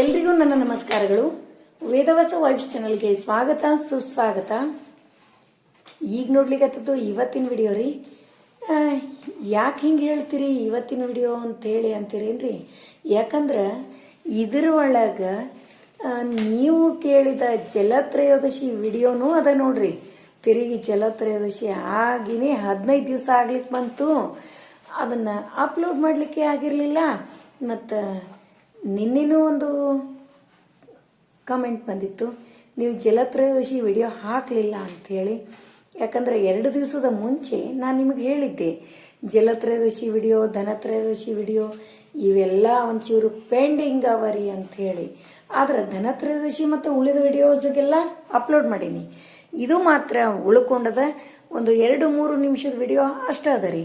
ಎಲ್ರಿಗೂ ನನ್ನ ನಮಸ್ಕಾರಗಳು. ವೇದವಾಸ ವೈಬ್ಸ್ ಚಾನಲ್ಗೆ ಸ್ವಾಗತ, ಸುಸ್ವಾಗತ. ಈಗ ನೋಡ್ಲಿಕ್ಕತ್ತದ್ದು ಇವತ್ತಿನ ವಿಡಿಯೋ ರೀ. ಯಾಕೆ ಹಿಂಗೆ ಹೇಳ್ತೀರಿ ಇವತ್ತಿನ ವಿಡಿಯೋ ಅಂತೇಳಿ ಅಂತೀರೇನ್ರಿ? ಯಾಕಂದ್ರೆ ಇದ್ರ ಒಳಗೆ ನೀವು ಕೇಳಿದ ಜಲತ್ರಯೋದಶಿ ವಿಡಿಯೋನೂ ಅದ ನೋಡ್ರಿ. ತಿರುಗಿ ಜಲತ್ರಯೋದಶಿ ಆಗಿನೇ ಹದಿನೈದು ದಿವಸ ಆಗ್ಲಿಕ್ಕೆ ಬಂತು. ಅದನ್ನು ಅಪ್ಲೋಡ್ ಮಾಡಲಿಕ್ಕೆ ಆಗಿರಲಿಲ್ಲ. ಮತ್ತು ನಿನ್ನೆನೂ ಒಂದು ಕಮೆಂಟ್ ಬಂದಿತ್ತು. ನೀವು ಜಲತ್ರಯೋದಶಿ ವಿಡಿಯೋ ಹಾಕಲಿಲ್ಲ ಅಂಥೇಳಿ ಯಾಕಂದರೆ ಎರಡು ದಿವಸದ ಮುಂಚೆ ನಾನು ನಿಮಗೆ ಹೇಳಿದ್ದೆ, ಜಲತ್ರಯೋದಶಿ ವಿಡಿಯೋ ಧನತ್ರಯೋದಶಿ ವಿಡಿಯೋ ಇವೆಲ್ಲ ಒಂಚೂರು ಪೆಂಡಿಂಗ್ ಅವರಿ ಅಂಥೇಳಿ ಆದ್ರೆ ಧನತ್ರಯೋದಶಿ ಮತ್ತು ಉಳಿದ ವಿಡಿಯೋಸ್ಗೆಲ್ಲ ಅಪ್ಲೋಡ್ ಮಾಡೀನಿ. ಇದು ಮಾತ್ರ ಉಳ್ಕೊಂಡದ ಒಂದು ಎರಡು ಮೂರು ನಿಮಿಷದ ವಿಡಿಯೋ ಅಷ್ಟೇ ಅದ ರೀ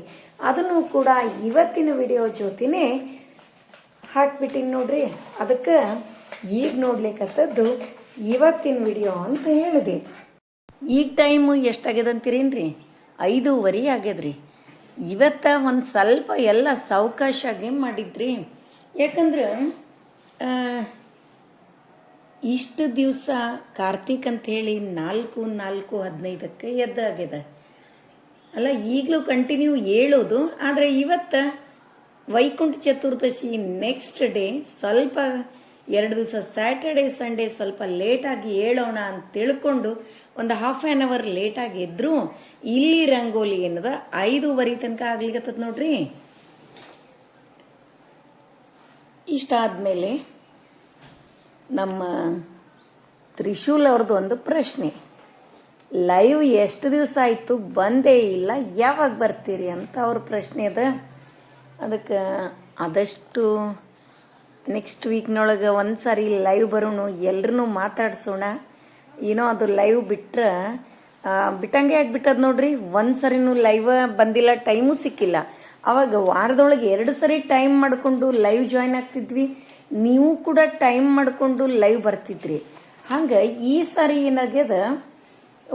ಅದನ್ನು ಕೂಡ ಇವತ್ತಿನ ವಿಡಿಯೋ ಜೊತೆನೇ ಹಾಕ್ಬಿಟ್ಟಿನಿ ನೋಡ್ರಿ. ಅದಕ್ಕೆ ಈಗ ನೋಡ್ಲಿಕ್ಕತ್ತದ್ದು ಇವತ್ತಿನ ವಿಡಿಯೋ ಅಂತ ಹೇಳಿದೆ. ಈಗ ಟೈಮು ಎಷ್ಟಾಗ್ಯದ ಅಂತೀರೇನ್ರಿ? ಐದೂವರೆ ಆಗ್ಯದ್ರಿ. ಇವತ್ತ ಒಂದು ಸ್ವಲ್ಪ ಎಲ್ಲ ಸಾವಕಾಶಾಗಿ ಮಾಡಿದ್ರಿ. ಯಾಕಂದ್ರೆ ಇಷ್ಟು ದಿವಸ ಕಾರ್ತಿಕ್ ಅಂತ ಹೇಳಿ ನಾಲ್ಕು ನಾಲ್ಕು ಹದಿನೈದಕ್ಕೆ ಎದ್ದಾಗ್ಯದ. ಅಲ್ಲ, ಈಗಲೂ ಕಂಟಿನ್ಯೂ ಹೇಳೋದು ಆದರೆ ಇವತ್ತು ವೈಕುಂಠ ಚತುರ್ದಶಿ ನೆಕ್ಸ್ಟ್ ಡೇ ಸ್ವಲ್ಪ ಎರಡು ದಿವಸ ಸ್ಯಾಟರ್ಡೆ ಸಂಡೇ ಸ್ವಲ್ಪ ಲೇಟಾಗಿ ಹೇಳೋಣ ಅಂತ ತಿಳ್ಕೊಂಡು ಒಂದು ಹಾಫ್ ಆ್ಯನ್ ಅವರ್ ಲೇಟಾಗಿ ಎದ್ರು ಇಲ್ಲಿ ರಂಗೋಲಿ ಏನದ ಐದೂವರೆ ತನಕ ಆಗ್ಲಿಕತ್ತದ ನೋಡ್ರಿ. ಇಷ್ಟಾದಮೇಲೆ ನಮ್ಮ ತ್ರಿಶೂಲ್ ಅವ್ರದ್ದು ಒಂದು ಪ್ರಶ್ನೆ. ಲೈವ್ ಎಷ್ಟು ದಿವಸ ಆಯಿತು? ಬಂದೇ ಇಲ್ಲ. ಯಾವಾಗ ಬರ್ತೀರಿ ಅಂತ ಅವ್ರ ಪ್ರಶ್ನೆ ಅದ. ಅದಕ್ಕೆ ಆದಷ್ಟು ನೆಕ್ಸ್ಟ್ ವೀಕ್ನೊಳಗೆ ಒಂದು ಸಾರಿ ಲೈವ್ ಬರೋಣ ಎಲ್ರೂ ಮಾತಾಡ್ಸೋಣ. ಏನೋ ಅದು ಲೈವ್ ಬಿಟ್ಟರೆ ಬಿಟ್ಟಂಗೆ ಆಗಿಬಿಟ್ಟದ ನೋಡ್ರಿ ಒಂದು ಸರಿನೂ ಲೈವ್ ಬಂದಿಲ್ಲ ಟೈಮು ಸಿಕ್ಕಿಲ್ಲ. ಅವಾಗ ವಾರದೊಳಗೆ ಎರಡು ಸರಿ ಟೈಮ್ ಮಾಡಿಕೊಂಡು ಲೈವ್ ಜಾಯ್ನ್ ಆಗ್ತಿದ್ವಿ. ನೀವು ಕೂಡ ಟೈಮ್ ಮಾಡಿಕೊಂಡು ಲೈವ್ ಬರ್ತಿದ್ರಿ. ಹಂಗೆ ಈ ಸಾರಿ ಏನಾಗ್ಯದ,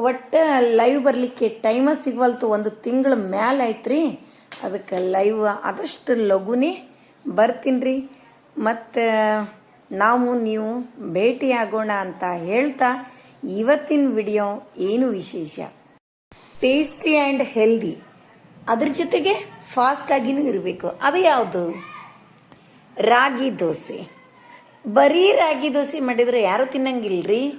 ಒಟ್ಟು ಲೈವ್ ಬರಲಿಕ್ಕೆ ಟೈಮ ಸಿಗವಲ್ತು ಒಂದು ತಿಂಗಳ ಮ್ಯಾಲೆ ಐತ್ರಿ ಅದಕ್ಕೆ ಲೈವ್ ಆದಷ್ಟು ಲಘುನೇ ಬರ್ತೀನಿ ರೀ ಮತ್ತು ನಾವು ನೀವು ಭೇಟಿ ಆಗೋಣ ಅಂತ ಹೇಳ್ತಾ ಇವತ್ತಿನ ವಿಡಿಯೋ ಏನು ವಿಶೇಷ? ಟೇಸ್ಟಿ ಆ್ಯಂಡ್ ಹೆಲ್ದಿ ಅದ್ರ ಜೊತೆಗೆ ಫಾಸ್ಟಾಗಿನೂ ಇರಬೇಕು. ಅದು ಯಾವುದು? ರಾಗಿ ದೋಸೆ. ಬರೀ ರಾಗಿ ದೋಸೆ ಮಾಡಿದ್ರೆ ಯಾರು ತಿನ್ನಂಗಿಲ್ರಿ?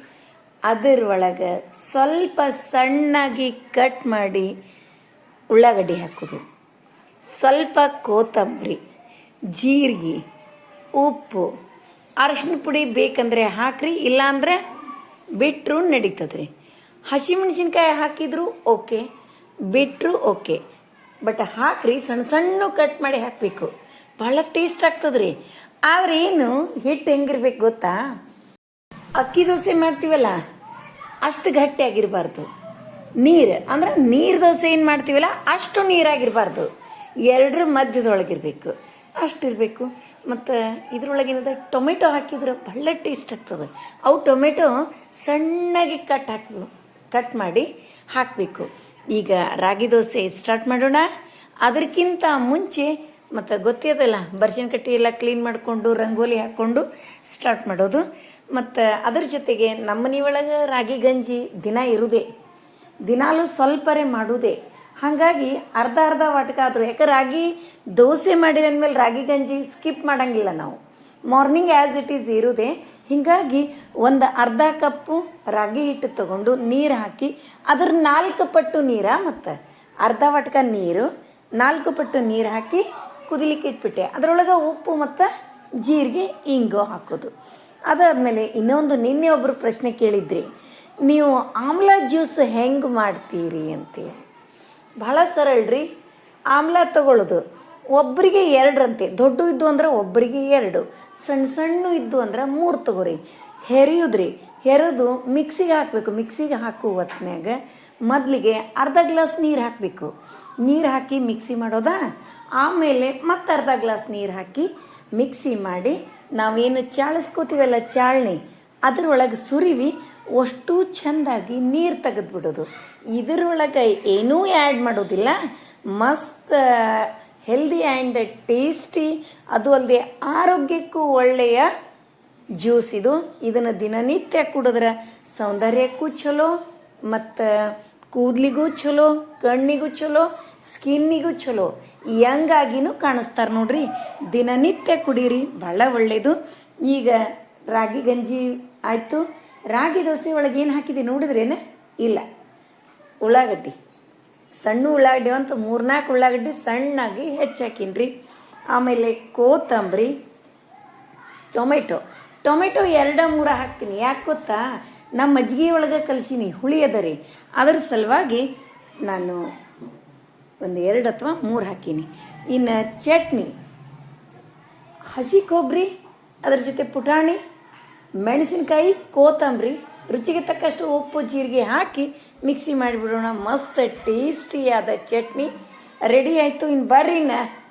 ಅದರ ಒಳಗೆ ಸ್ವಲ್ಪ ಸಣ್ಣಾಗಿ ಕಟ್ ಮಾಡಿ ಉಳ್ಳಾಗಡ್ಡಿ ಹಾಕೋದು. ಸ್ವಲ್ಪ ಕೊತ್ತಂಬರಿ, ಜೀರಿಗೆ, ಉಪ್ಪು, ಅರಶಿನ ಪುಡಿ ಬೇಕಂದರೆ ಹಾಕ್ರಿ, ಇಲ್ಲಾಂದರೆ ಬಿಟ್ಟರು ರೀ ಹಸಿಮೆಣಸಿನ್ಕಾಯಿ ಹಾಕಿದ್ರು ಓಕೆ ಬಿಟ್ಟರು ಓಕೆ. ಬಟ್ ಹಾಕ್ರಿ, ಸಣ್ಣ ಸಣ್ಣ ಕಟ್ ಮಾಡಿ ಹಾಕಬೇಕು. ಭಾಳ ಟೇಸ್ಟ್ ಆಗ್ತದ್ರಿ. ಆದ್ರೆ ಏನು, ಹಿಟ್ಟು ಹೆಂಗಿರ್ಬೇಕು ಗೊತ್ತಾ? ಅಕ್ಕಿ ದೋಸೆ ಮಾಡ್ತೀವಲ್ಲ, ಅಷ್ಟು ಗಟ್ಟಿಯಾಗಿರಬಾರ್ದು ನೀರು, ಅಂದ್ರೆ ನೀರು ದೋಸೆ ಏನು ಮಾಡ್ತೀವಲ್ಲ, ಅಷ್ಟು ನೀರಾಗಿರಬಾರ್ದು. ಎರಡರ ಮಧ್ಯದೊಳಗಿರಬೇಕು. ಅಷ್ಟು ಇರಬೇಕು ಮತ್ತು ಇದ್ರೊಳಗೆ ಏನದ? ಟೊಮೆಟೊ ಹಾಕಿದ್ರೆ ಭಾಳ ಟೇಸ್ಟ್ ಆಗ್ತದೆ. ಅವು ಟೊಮೆಟೊ ಸಣ್ಣಗೆ ಕಟ್ ಹಾಕಬೇಕು ಕಟ್ ಮಾಡಿ ಹಾಕಬೇಕು. ಈಗ ರಾಗಿ ದೋಸೆ ಸ್ಟಾರ್ಟ್ ಮಾಡೋಣ. ಅದಕ್ಕಿಂತ ಮುಂಚೆ, ಮತ್ತು ಗೊತ್ತಿದಲ್ಲ ಬರ್ಶಿನ ಕಟ್ಟಿ ಎಲ್ಲ ಕ್ಲೀನ್ ಮಾಡಿಕೊಂಡು, ರಂಗೋಲಿ ಹಾಕ್ಕೊಂಡು ಸ್ಟಾರ್ಟ್ ಮಾಡೋದು. ಮತ್ತು ಅದರ ಜೊತೆಗೆ ನಮ್ಮ ಮನೆಯೊಳಗೆ ರಾಗಿ ಗಂಜಿ ದಿನ ಇರುವುದೇ ದಿನಾಲೂ ಸ್ವಲ್ಪರೇ ಮಾಡುವುದೇ ಹಾಗಾಗಿ ಅರ್ಧ ಅರ್ಧ ವಾಟಕ ಆದರೂ ಯಾಕೆ ರಾಗಿ ದೋಸೆ ಮಾಡಿದ ಅಂದಮೇಲೆ ರಾಗಿ ಗಂಜಿ ಸ್ಕಿಪ್ ಮಾಡಂಗಿಲ್ಲ ನಾವು. ಮಾರ್ನಿಂಗ್ ಆ್ಯಸ್ ಇಟ್ ಈಸ್ ಇರುವುದೇ ಹೀಗಾಗಿ ಒಂದು ಅರ್ಧ ಕಪ್ಪು ರಾಗಿ ಹಿಟ್ಟು ತಗೊಂಡು ನೀರು ಹಾಕಿ ಅದ್ರ ನಾಲ್ಕು ಪಟ್ಟು ನೀರ ಮತ್ತು ಅರ್ಧ ವಾಟಕ ನೀರು, ನಾಲ್ಕು ಪಟ್ಟು ನೀರು ಹಾಕಿ ಕುದಿಲಿಕ್ಕೆ ಇಟ್ಬಿಟ್ಟೆ. ಅದರೊಳಗೆ ಉಪ್ಪು ಮತ್ತು ಜೀರಿಗೆ, ಇಂಗು ಹಾಕೋದು. ಅದಾದಮೇಲೆ ಇನ್ನೊಂದು ನಿನ್ನೆ ಒಬ್ಬರು ಪ್ರಶ್ನೆ ಕೇಳಿದ್ರಿ. ನೀವು ಆಮ್ಲ ಜ್ಯೂಸ್ ಹೆಂಗೆ ಮಾಡ್ತೀರಿ ಅಂತೇಳಿ ಭಾಳ ಸರಳ ರೀ ಆಮ್ಲ ತಗೊಳ್ಳೋದು ಒಬ್ಬರಿಗೆ ಎರಡರಂತೆ. ದೊಡ್ಡ ಇದ್ದು ಅಂದ್ರೆ ಒಬ್ಬರಿಗೆ ಎರಡು. ಸಣ್ಣ ಸಣ್ಣ ಇದ್ದು ಅಂದ್ರೆ ಮೂರು ತಗೋರಿ. ಹೆರಿಯುದ್ರಿ. ಹೆರೆದು ಮಿಕ್ಸಿಗೆ ಹಾಕಬೇಕು. ಮಿಕ್ಸಿಗೆ ಹಾಕುವ ಹೊತ್ನ್ಯಾಗ ಮೊದಲಿಗೆ ಅರ್ಧ ಗ್ಲಾಸ್ ನೀರು ಹಾಕಬೇಕು. ನೀರು ಹಾಕಿ ಮಿಕ್ಸಿ ಮಾಡೋದಾ? ಆಮೇಲೆ ಮತ್ತೆ ಅರ್ಧ ಗ್ಲಾಸ್ ನೀರು ಹಾಕಿ ಮಿಕ್ಸಿ ಮಾಡಿ ನಾವೇನು ಚಾಳಿಸ್ಕೋತೀವಲ್ಲ ಚಾಳ್ನಿ ಅದರೊಳಗೆ ಸುರಿವಿ ಅಷ್ಟು ಚೆಂದಾಗಿ ನೀರು ತೆಗೆದ್ಬಿಡೋದು. ಇದರೊಳಗೆ ಏನೂ ಆ್ಯಡ್ ಮಾಡೋದಿಲ್ಲ. ಮಸ್ತ್ ಹೆಲ್ದಿ ಆ್ಯಂಡ್ ಟೇಸ್ಟಿ ಅದು ಅಲ್ಲದೆ ಆರೋಗ್ಯಕ್ಕೂ ಒಳ್ಳೆಯ ಜ್ಯೂಸ್ ಇದು. ಇದನ್ನು ದಿನನಿತ್ಯ ಕುಡಿದ್ರೆ ಸೌಂದರ್ಯಕ್ಕೂ ಚಲೋ, ಮತ್ತು ಕೂದಲಿಗೂ ಚಲೋ, ಕಣ್ಣಿಗೂ ಚಲೋ, ಸ್ಕಿನ್ನಿಗೂ ಚಲೋ. ಯಂಗಾಗಿನೂ ಕಾಣಿಸ್ತಾರೆ ನೋಡ್ರಿ. ದಿನನಿತ್ಯ ಕುಡೀರಿ ಭಾಳ ಒಳ್ಳೆಯದು ಈಗ ರಾಗಿ ಗಂಜಿ ಆಯಿತು. ರಾಗಿ ದೋಸೆ ಒಳಗೆ ಏನು ಹಾಕಿದೆ ನೋಡಿದ್ರೇನೆ? ಇಲ್ಲ. ಉಳ್ಳಾಗಡ್ಡಿ. ಸಣ್ಣ ಉಳ್ಳಾಗಡ್ಡಿ ಅಂತ ಮೂರ್ನಾಲ್ಕು ಉಳ್ಳಾಗಡ್ಡಿ ಸಣ್ಣಾಗಿ ಹೆಚ್ಚಾಕಿನ್ರಿ ಆಮೇಲೆ ಕೋತಂಬರಿ ಟೊಮೆಟೊ. ಟೊಮೆಟೊ ಎರಡ ಮೂರ ಹಾಕ್ತೀನಿ. ಯಾಕೆ ಗೊತ್ತಾ? ನಮ್ಮ ಮಜ್ಜಿಗೆ ಒಳಗೆ ಕಲಿಸೀನಿ ಹುಳಿ ಅದ ರೀ. ಅದ್ರ ಸಲುವಾಗಿ ನಾನು ಒಂದು ಎರಡು ಅಥವಾ ಮೂರು ಹಾಕೀನಿ. ಇನ್ನು ಚಟ್ನಿ. ಹಸಿ ಕೊಬ್ಬರಿ ಅದ್ರ ಜೊತೆ ಪುಟಾಣಿ ಮೆಣಸಿನ್ಕಾಯಿ ಕೋತಂಬರಿ ರುಚಿಗೆ ತಕ್ಕಷ್ಟು ಉಪ್ಪು, ಜೀರಿಗೆ ಹಾಕಿ ಮಿಕ್ಸಿ ಮಾಡಿಬಿಡೋಣ. ಮಸ್ತ್ ಟೇಸ್ಟಿಯಾದ ಚಟ್ನಿ. ರೆಡಿ ಆಯಿತು. ಇನ್ನು ಬರ್ರಿ ಇನ್ನು.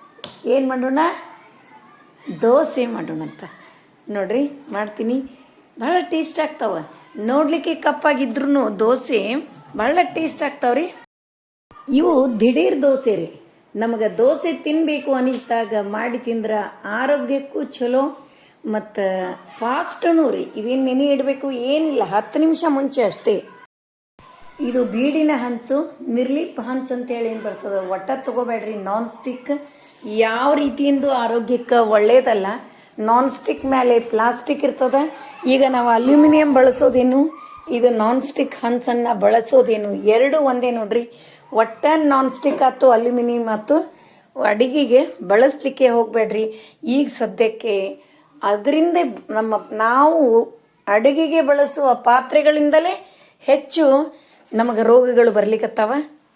ಏನು ಮಾಡೋಣ? ದೋಸೆ ಮಾಡೋಣ ಅಂತ. ನೋಡ್ರಿ, ಮಾಡ್ತೀನಿ. ಭಾಳ ಟೇಸ್ಟ್ ಆಗ್ತಾವ. ನೋಡಲಿಕ್ಕೆ ಕಪ್ಪಾಗಿದ್ರು ದೋಸೆ ಭಾಳ ಟೇಸ್ಟ್ ಆಗ್ತಾವ್ರಿ. ಇವು ದಿಢೀರ್ ದೋಸೆ ರೀ. ನಮಗೆ ದೋಸೆ ತಿನ್ನಬೇಕು ಅನಿಸಿದಾಗ ಮಾಡಿ ತಿಂದ್ರೆ ಆರೋಗ್ಯಕ್ಕೂ ಚಲೋ ಮತ್ತು ಫಾಸ್ಟೂ ರೀ. ಇದೇನು ನೆನೆ ಇಡಬೇಕು? ಏನಿಲ್ಲ. ಹತ್ತು ನಿಮಿಷ ಮುಂಚೆ ಅಷ್ಟೇ. ಇದು ಬೀಡಿನ ಹಂಚು ನಿರ್ಲಿಪ್ ಹಂಚು ಅಂತೇಳಿ ಏನು ಬರ್ತದೆ? ಒಟ್ಟ ತಗೋಬೇಡ್ರಿ. ನಾನ್ ಸ್ಟಿಕ್ ಯಾವ ರೀತಿಯಿಂದ ಆರೋಗ್ಯಕ್ಕೆ ಒಳ್ಳೇದಲ್ಲ. ನಾನ್ ಸ್ಟಿಕ್ ಮೇಲೆ ಪ್ಲಾಸ್ಟಿಕ್ ಇರ್ತದೆ. ಈಗ ನಾವು ಅಲ್ಯೂಮಿನಿಯಂ ಬಳಸೋದೇನು? ಇದು ನಾನ್ ಸ್ಟಿಕ್ ಹಂಚನ್ನು ಬಳಸೋದೇನು? ಎರಡು ಒಂದೇ ನೋಡ್ರಿ. ಒಟ್ಟ ನಾನ್ ಸ್ಟಿಕ್ ಆಯ್ತು ಅಲ್ಯೂಮಿನಿಯಂ ಆಯ್ತು ಅಡಿಗೆಗೆ ಬಳಸಲಿಕ್ಕೆ ಹೋಗಬೇಡ್ರಿ. ಈಗ ಸದ್ಯಕ್ಕೆ ಅದರಿಂದ ನಮ್ಮ ನಾವು ಅಡುಗೆಗೆ ಬಳಸುವ ಪಾತ್ರೆಗಳಿಂದಲೇ ಹೆಚ್ಚು ನಮಗೆ ರೋಗಗಳು ಬರ್ಲಿಕ್ಕತ್ತಾವ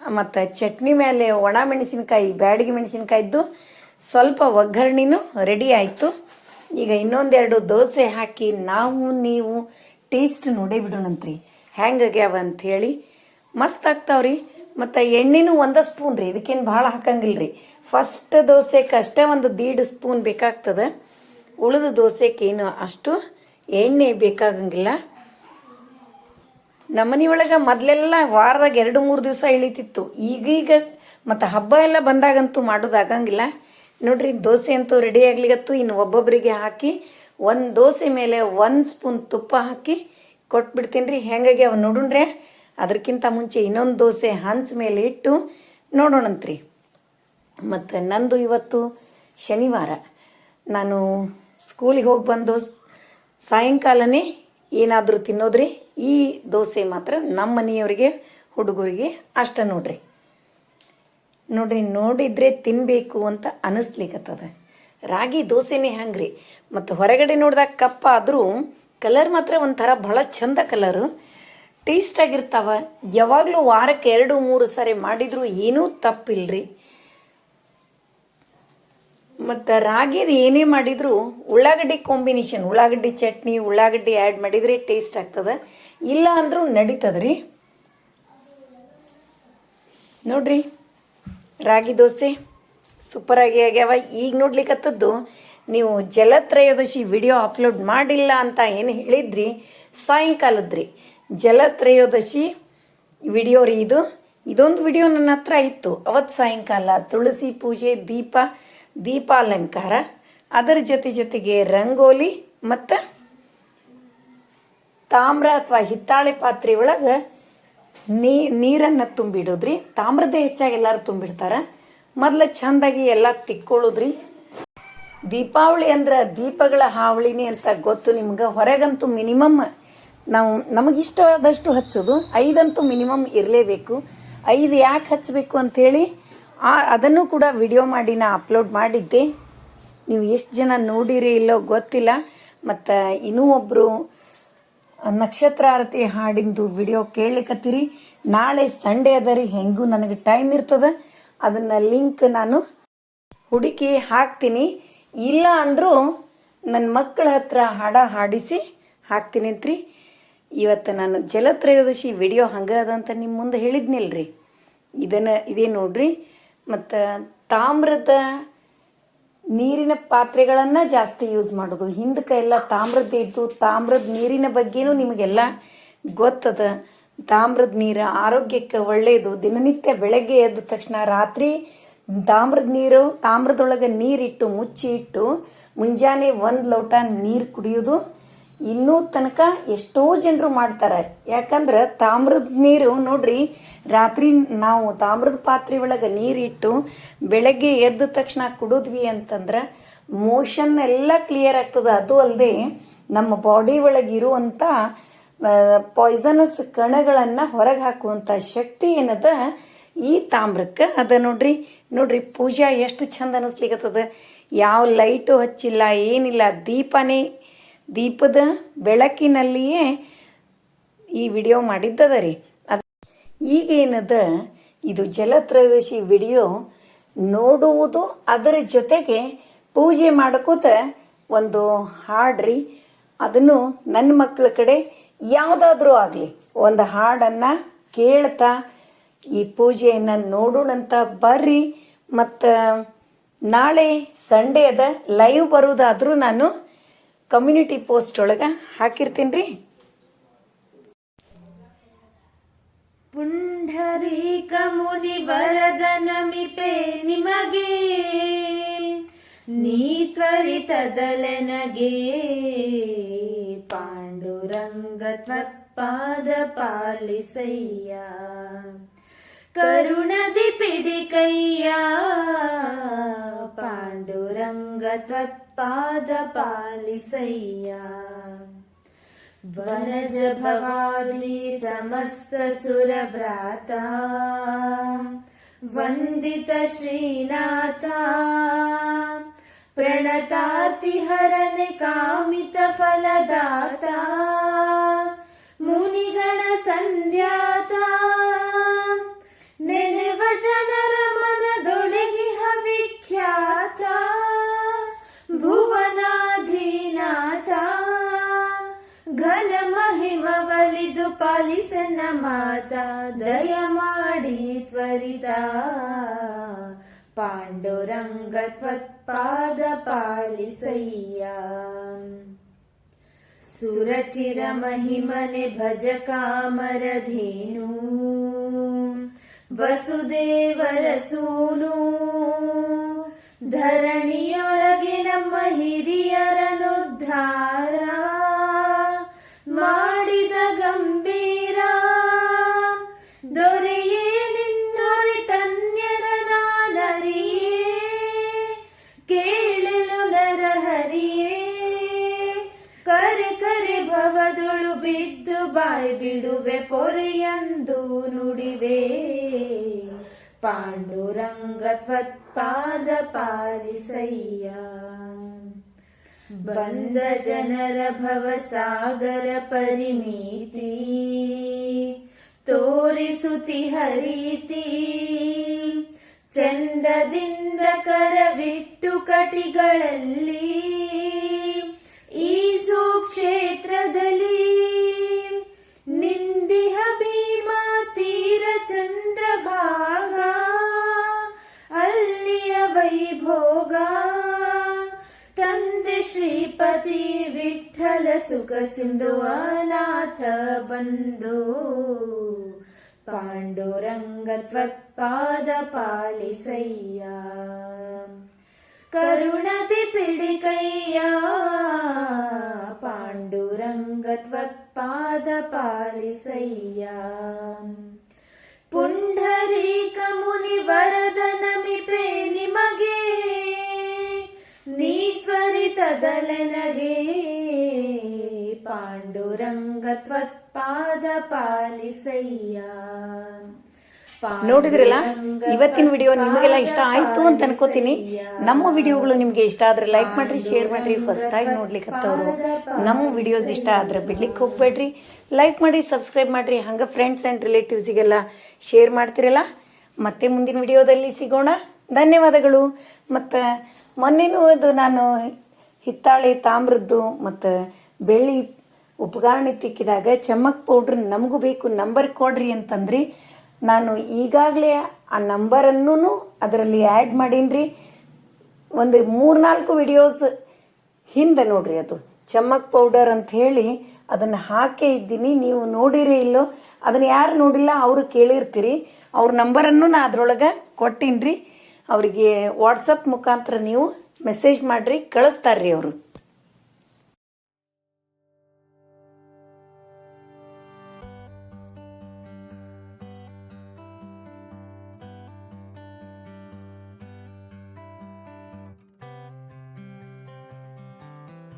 ಮತ್ತು ಚಟ್ನಿ ಮೇಲೆ ಒಣ ಮೆಣಸಿನಕಾಯಿ, ಬ್ಯಾಡಗಿ ಮೆಣಸಿನಕಾಯಿದ್ದು ಸ್ವಲ್ಪ ಒಗ್ಗರಣೆನೂ ರೆಡಿ ಆಯಿತು. ಈಗ ಇನ್ನೊಂದೆರಡು ದೋಸೆ ಹಾಕಿ ನಾವು ನೀವು ಟೇಸ್ಟ್ ನೋಡೇ ಬಿಡೋಣಂತ್ರಿ. ಹೆಂಗಾಗ್ಯಾವ ಅಂಥೇಳಿ ಮಸ್ತ್ ಆಗ್ತಾವ್ರಿ. ಮತ್ತು ಎಣ್ಣೆನೂ ಒಂದ ಸ್ಪೂನ್ ರೀ. ಇದಕ್ಕೇನು ಭಾಳ ಹಾಕಂಗಿಲ್ಲ ರೀ ಫಸ್ಟ್ ದೋಸೆಗೆ ಅಷ್ಟೇ ಒಂದು ದೀಡ್ ಸ್ಪೂನ್ ಬೇಕಾಗ್ತದೆ. ಉಳಿದ ದೋಸೆಕ್ಕೇನು ಅಷ್ಟು ಎಣ್ಣೆ ಬೇಕಾಗಂಗಿಲ್ಲ. ನಮ್ಮನೆ ಒಳಗೆ ಮೊದಲೆಲ್ಲ ವಾರದಾಗ ಎರಡು, ಮೂರು ದಿವಸ ಇಳಿತಿತ್ತು ಈಗೀಗ ಮತ್ತು ಹಬ್ಬ ಎಲ್ಲ ಬಂದಾಗಂತೂ ಮಾಡೋದಾಗಂಗಿಲ್ಲ ನೋಡ್ರಿ, ದೋಸೆ ಅಂತೂ ರೆಡಿ ಆಗ್ಲಿಗತ್ತು. ಇನ್ನು ಒಬ್ಬೊಬ್ಬರಿಗೆ ಹಾಕಿ ಒಂದು ದೋಸೆ ಮೇಲೆ ಒಂದು ಸ್ಪೂನ್ ತುಪ್ಪ ಹಾಕಿ ಕೊಟ್ಬಿಡ್ತೀನಿ ರೀ ಹೆಂಗಾಗಿ ಅವು ನೋಡುಣ್ರೆ, ಅದಕ್ಕಿಂತ ಮುಂಚೆ ಇನ್ನೊಂದು ದೋಸೆ ಹಂಚ ಮೇಲೆ ಇಟ್ಟು ನೋಡೋಣಂತ್ರಿ. ಮತ್ತು ನಂದು ಇವತ್ತು ಶನಿವಾರ. ನಾನು ಸ್ಕೂಲಿಗೆ ಹೋಗಿ ಬಂದು ಸಾಯಂಕಾಲನೇ ಏನಾದರೂ ತಿನ್ನೋದ್ರಿ, ಈ ದೋಸೆ ಮಾತ್ರ ನಮ್ಮ ಮನೆಯವರಿಗೆ, ಹುಡುಗರಿಗೆ ಅಷ್ಟ ನೋಡ್ರಿ. ನೋಡ್ರಿ, ನೋಡಿದ್ರೆ ತಿನ್ನಬೇಕು ಅಂತ ಅನಿಸ್ಲಿಕ್ಕತ್ತದ ರಾಗಿ ದೋಸೆನೇ ಹಂಗ್ರಿ. ಮತ್ತು ಹೊರಗಡೆ ನೋಡಿದಾಗ ಕಪ್ಪ ಆದರೂ ಕಲರ್ ಮಾತ್ರ ಒಂಥರ ಭಾಳ ಚಂದ ಕಲರು. ಟೇಸ್ಟ್ ಆಗಿರ್ತಾವ ಯಾವಾಗಲೂ ವಾರಕ್ಕೆ ಎರಡು ಮೂರು ಸಾರಿ ಮಾಡಿದರೂ ಏನೂ ತಪ್ಪಿಲ್ರಿ. ಮತ್ತು ರಾಗಿದು ಏನೇ ಮಾಡಿದರೂ ಉಳ್ಳಾಗಡ್ಡಿ ಕಾಂಬಿನೇಷನ್ ಉಳ್ಳಾಗಡ್ಡಿ ಚಟ್ನಿ, ಉಳ್ಳಾಗಡ್ಡಿ ಆ್ಯಡ್ ಮಾಡಿದರೆ ಟೇಸ್ಟ್ ಆಗ್ತದೆ. ಇಲ್ಲ ಅಂದರೂ ನಡೀತದೆ ರೀ ನೋಡ್ರಿ, ರಾಗಿ ದೋಸೆ ಸೂಪರಾಗಿ ಆಗ್ಯಾವ. ಈಗ ನೋಡ್ಲಿಕ್ಕತ್ತದ್ದು ನೀವು ಜಲತ್ರಯೋದಶಿ ವಿಡಿಯೋ ಅಪ್ಲೋಡ್ ಮಾಡಿಲ್ಲ ಅಂತ ಏನು ಹೇಳಿದ್ರಿ? ಸಾಯಂಕಾಲದ್ರಿ. ಜಲತ್ರಯೋದಶಿ ವಿಡಿಯೋ ರೀ ಇದು. ಇದೊಂದು ವಿಡಿಯೋ ನನ್ನ ಹತ್ರ ಇತ್ತು. ಅವತ್ತು ಸಾಯಂಕಾಲ. ತುಳಸಿ ಪೂಜೆ, ದೀಪ ದೀಪಾಲಂಕಾರ, ಅದರ ಜೊತೆ ಜೊತೆಗೆ ರಂಗೋಲಿ ಮತ್ತು ತಾಮ್ರ ಅಥವಾ ಹಿತ್ತಾಳೆ ಪಾತ್ರೆ ಒಳಗೆ ನೀ, ನೀರನ್ನು ತುಂಬಿಡೋದ್ರಿ. ತಾಮ್ರದೇ ಹೆಚ್ಚಾಗಿ ಎಲ್ಲರೂ ತುಂಬಿಡ್ತಾರೆ. ಮೊದಲು ಚಂದಾಗಿ ಎಲ್ಲ ತಿಕ್ಕೊಳ್ಳೋದ್ರಿ. ದೀಪಾವಳಿ ಅಂದ್ರೆ ದೀಪಗಳ ಹಾವಳಿನೇ ಅಂತ ಗೊತ್ತು ನಿಮ್ಗೆ. ಹೊರಗಂತೂ ಮಿನಿಮಮ್ ನಾವು ನಮಗಿಷ್ಟವಾದಷ್ಟು ಹಚ್ಚೋದು. ಐದಂತೂ ಮಿನಿಮಮ್ ಇರಲೇಬೇಕು. ಐದು ಯಾಕೆ ಹಚ್ಚಬೇಕು ಅಂಥೇಳಿ ಆ, ಅದನ್ನು ಕೂಡ ವಿಡಿಯೋ ಮಾಡಿ ನಾ ಅಪ್ಲೋಡ್ ಮಾಡಿದ್ದೆ. ನೀವು ಎಷ್ಟು ಜನ ನೋಡಿರಿ ಇಲ್ಲೋ ಗೊತ್ತಿಲ್ಲ. ಮತ್ತು ಇನ್ನೂ ಒಬ್ಬರು ನಕ್ಷತ್ರ ಆರತಿ ಹಾಡಿಂದು ವಿಡಿಯೋ ಕೇಳಲಿಕ್ಕತ್ತೀರಿ ನಾಳೆ ಸಂಡೇ ಅದ ರೀ, ಹೆಂಗೂ ನನಗೆ ಟೈಮ್ ಇರ್ತದೆ. ಅದನ್ನು ಲಿಂಕ್ ನಾನು ಹುಡುಕಿ ಹಾಕ್ತೀನಿ. ಇಲ್ಲ ಅಂದರೂ ನನ್ನ ಮಕ್ಕಳ ಹತ್ರ ಹಾಡ ಹಾಡಿಸಿ ಹಾಕ್ತೀನಿ ಅಂತ್ರಿ. ಇವತ್ತು ನಾನು ಜಲತ್ರಯೋದಶಿ ವಿಡಿಯೋ ಹಂಗೆ ಅಂತ ನಿಮ್ಮ ಮುಂದೆ ಹೇಳಿದ್ನಿಲ್ರಿ. ಇದನ್ನು, ಇದೇ ನೋಡ್ರಿ. ಮತ್ತು ತಾಮ್ರದ ನೀರಿನ ಪಾತ್ರೆಗಳನ್ನು ಜಾಸ್ತಿ ಯೂಸ್ ಮಾಡೋದು. ಹಿಂದಕ್ಕೆ ಎಲ್ಲ ತಾಮ್ರದ ಇದ್ದು, ತಾಮ್ರದ ನೀರಿನ ಬಗ್ಗೆನೂ ನಿಮಗೆಲ್ಲ ಗೊತ್ತದ. ತಾಮ್ರದ ನೀರು ಆರೋಗ್ಯಕ್ಕೆ ಒಳ್ಳೆಯದು ದಿನನಿತ್ಯ ಬೆಳಗ್ಗೆ ಎದ್ದ ತಕ್ಷಣ ರಾತ್ರಿ ತಾಮ್ರದ ನೀರು, ತಾಮ್ರದೊಳಗೆ ನೀರಿಟ್ಟು ಮುಚ್ಚಿ ಇಟ್ಟು ಮುಂಜಾನೆ ಒಂದು ಲೋಟ ನೀರು ಕುಡಿಯೋದು. ಇನ್ನೂ ತನಕ ಎಷ್ಟೋ ಜನರು ಮಾಡ್ತಾರೆ. ಯಾಕಂದ್ರೆ ತಾಮ್ರದ ನೀರು ನೋಡ್ರಿ, ರಾತ್ರಿ ನಾವು ತಾಮ್ರದ ಪಾತ್ರೆ ಒಳಗೆ ನೀರಿಟ್ಟು ಬೆಳಗ್ಗೆ ಎದ್ದ ತಕ್ಷಣ ಕುಡಿದ್ವಿ ಅಂತಂದ್ರೆ ಮೋಷನ್ ಎಲ್ಲ ಕ್ಲಿಯರ್ ಆಗ್ತದೆ. ಅದು ಅಲ್ಲದೆ ನಮ್ಮ ಬಾಡಿ ಒಳಗೆ ಇರುವಂಥ ಪಾಯ್ಸನಸ್ ಕಣಗಳನ್ನು ಹೊರಗೆ ಹಾಕುವಂಥ ಶಕ್ತಿ ಏನದ? ಈ ತಾಮ್ರಕ್ಕೆ ಅದ ನೋಡ್ರಿ. ನೋಡ್ರಿ, ಪೂಜಾ ಎಷ್ಟು ಚಂದ ಅನಿಸ್ಲಿಕ್ಕತ್ತದ ಯಾವ ಲೈಟು ಹಚ್ಚಿಲ್ಲ, ಏನಿಲ್ಲ, ದೀಪನೇ ದೀಪದ ಬೆಳಕಿನಲ್ಲಿಯೇ ಈ ವಿಡಿಯೋ ಮಾಡಿದ್ದದ ರೀ. ಅದು ಈಗೇನದ, ಇದು ಜಲತ್ರಯೋದಶಿ ವಿಡಿಯೋ ನೋಡುವುದು ಅದರ ಜೊತೆಗೆ ಪೂಜೆ ಮಾಡ್ಕೋತ ಒಂದು ಹಾಡ್ರಿ ಅದನ್ನು ನನ್ನ ಮಕ್ಕಳ ಕಡೆ ಯಾವುದಾದ್ರೂ ಆಗಲಿ ಒಂದು ಹಾಡನ್ನು ಕೇಳ್ತಾ ಈ ಪೂಜೆಯನ್ನು ನೋಡೋಣಂತ ಬರ್ರಿ. ಮತ್ತು ನಾಳೆ ಸಂಡೇ ಅದ ಲೈವ್ ಬರೋದಾದರೂ ನಾನು ಕಮ್ಯುನಿಟಿ ಪೋಸ್ಟ್ ಒಳಗೆ ಹಾಕಿರ್ತೀನಿ ರೀ ಪುಂಡರೀಕ ಮುನಿ ವರದನಮಿಪೆ ನಿಮಗೆ, ನೀ ತ್ವರಿತದಲೆನಗೆ ಪಾಂಡುರಂಗ ತ್ವತ್ಪಾದ ಪಾಲಿಸಯ್ಯ, ಕರುಣದಿ ಪಿಡಿಕಯ್ಯ गङ्गत्वत्पादपालिसय्या वनज भवादि समस्तसुरव्राता वन्दित श्रीनाथा फलदाता मुनिगण मुनिगणसन्ध्याता। निर्वचन ತ್ವತ್ಪಾದ ಪಾಲಿಸಯ್ಯ ಸುರಚಿರ ಮಹಿಮನೆ ಭಜ ಕಾಮರಧೇನು ವಸುದೇವರ ಬಾಯ್ ಬಿಡುವೆ ಪೊರೆಯಂದು ನುಡಿವೆ. ಪಾಂಡುರಂಗ ತ್ವತ್ಪಾದ ಪಾಲಿಸಯ್ಯ. ಬಂದ ಜನರ ಭವಸಾಗರ ಪರಿಮಿತಿ. ತೋರಿಸುತಿ ಹರಿತಿ. ಚಂದದಿಂದ ಕರವಿಟ್ಟು ಕಟಿಗಳಲ್ಲಿ. ಈ ಸುಕ್ಷೇತ್ರದಲ್ಲಿ ನಿಂದಿಹ ಭೀಮಾ ತೀರ ಚಂದ್ರಭಾಗ ಅಲ್ಲಿಯ ವೈಭೋಗ ತಂದೆ ಶ್ರೀಪತಿ ವಿಠಲ ಸುಖ ಸಿಂಧು ಅನಾಥ ಬಂದು ಪಾಂಡುರಂಗ ತ್ವತ್ಪಾದ ಪಾಲಿಸಯ್ಯ ಕರುಣತಿ ಪಿಡಿಕಯ್ಯ पाण्डुरङ्गत्वत्पादपालिसय्या पुण्ढरीकमुनि वरदनमिपे निमगे नीत्वरितदलनगे पाण्डुरङ्गत्वत्पादपालिसय्या ನೋಡಿದ್ರಲ್ಲ? ಇವತ್ತಿನ ವಿಡಿಯೋ ನಿಮಗೆಲ್ಲ ಇಷ್ಟ ಆಯ್ತು ಅಂತ ಅನ್ಕೋತೀನಿ. ನಮ್ಮ ವಿಡಿಯೋಗಳು ನಿಮಗೆ ಇಷ್ಟ ಆದ್ರೆ ಲೈಕ್ ಮಾಡಿರಿ ಶೇರ್ ಮಾಡಿರಿ ಫಸ್ಟ್ ಆಗಿ ನೋಡ್ಲಿಕ್ಕೆ ಹತ್ತವರು. ನಮ್ಮ ವಿಡಿಯೋಸ್ ಇಷ್ಟ ಆದ್ರೆ ಬಿಡ್ಲಿಕ್ಕೆ ಹೋಗ್ಬೇಡ್ರಿ. ಲೈಕ್ ಮಾಡಿ ಸಬ್ಸ್ಕ್ರೈಬ್ ಮಾಡಿರಿ. ಹಂಗೆ ಫ್ರೆಂಡ್ಸ್ ಆ್ಯಂಡ್ ರಿಲೇಟಿವ್ಸಿಗೆಲ್ಲ ಶೇರ್ ಮಾಡ್ತಿರಲ್ಲ. ಮತ್ತೆ ಮುಂದಿನ ವಿಡಿಯೋದಲ್ಲಿ ಸಿಗೋಣ. ಧನ್ಯವಾದಗಳು. ಮತ್ತು ಮೊನ್ನೆನೂ ಅದು ನಾನು ಹಿತ್ತಾಳೆ ತಾಮ್ರದ್ದು ಮತ್ತು ಬೆಳ್ಳಿ ಉಪಕರಣ ತಿಕ್ಕಿದಾಗ ಚಮ್ಮಕ್ ಪೌಡ್ರ್ ನಮಗೂ ಬೇಕು ನಂಬರ್ ಕೊಡ್ರಿ ಅಂತಂದ್ರಿ. ನಾನು ಈಗಾಗಲೇ ಆ ನಂಬರನ್ನು ಅದರಲ್ಲಿ ಆ್ಯಡ್ ಮಾಡೀನಿ ಒಂದು ಮೂರ್ನಾಲ್ಕು ವಿಡಿಯೋಸ್ ಹಿಂದೆ ನೋಡ್ರಿ ಅದು. ಚಮ್ಮಕ್ ಪೌಡರ್ ಅಂತ ಹೇಳಿ ಅದನ್ನು ಹಾಕೇ ಇದ್ದೀನಿ. ನೀವು ನೋಡಿರಿ ಇಲ್ಲೋ? ಅದನ್ನು ಯಾರು ನೋಡಿಲ್ಲ, ಅವರು ಕೇಳಿರ್ತೀರಿ. ಅವ್ರ ನಂಬರನ್ನು ನಾ ಅದರೊಳಗೆ ಕೊಟ್ಟೀನಿ ರೀ ಅವರಿಗೆ ವಾಟ್ಸಪ್ ಮುಖಾಂತರ ನೀವು ಮೆಸೇಜ್ ಮಾಡಿರಿ, ಕಳಿಸ್ತಾರ್ರಿ ಅವರು.